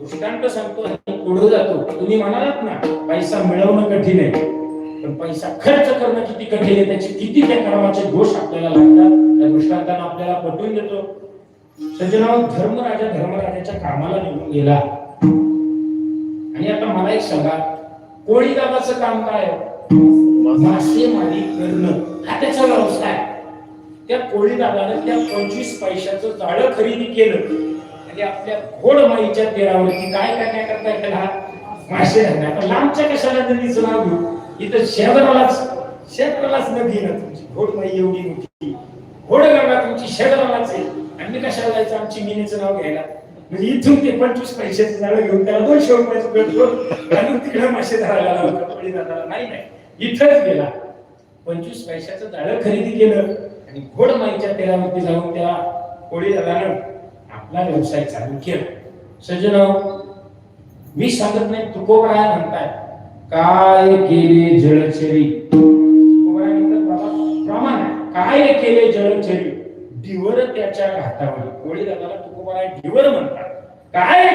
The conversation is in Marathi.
दृष्टांत सांगतो पुढे जातो? तुम्ही म्हणालात ना पैसा मिळवणं कठीण आहे. पण पैसा खर्च करणं किती कठीण आहे त्याचे किती त्या कर्माचे दोष आपल्याला लागतात त्या दृष्टांतानं आपल्याला पटवून देतो. सज्जनाव धर्मराजा धर्मराजाच्या कामाला निघून गेला. आणि आता मला एक सांगा कोळी दाबाचं काम काय मासेमारी करणं. हा त्याचा व्यवसाय. त्या कोळी दादानं त्या पंचवीस पैशाचं जाळं खरेदी केलं. ते आपल्या घोडमाईच्या तीरावरती काय काय काय करता मासे धरणे. आपण लांबच्या कशाला नदीचं नाव घेऊ? इथं शेजारालाच शेजारालाच नदी ना तुमची. घोडमाई एवढी मोठी. घोडगंगा तुमची शेजारालाच आहे. आणि मी कशाला जायचं? आमची मिनीचं नाव घ्यायला. म्हणजे इथून ते पंचवीस पैशाचं झाडं घेऊन त्याला दोनशे रुपयाचं पेट्रोल आणि तिकडे मासे धरायला कोळी नाही नाही. इथंच गेला. पंचवीस पैशाचं झाडं खरेदी केलं. आणि घोडमाईच्या तेलावरती जाऊन त्या कोळी दादानं आपला व्यवसाय चालू केला. सज्जन मी सांगत नाही तुकोबराय म्हणताय काय केले जळचरी प्रमाण काय केले जळचरी डिवर त्याच्या घातावर कोळी दादाला तुकोबराय डिवर म्हणतात. काय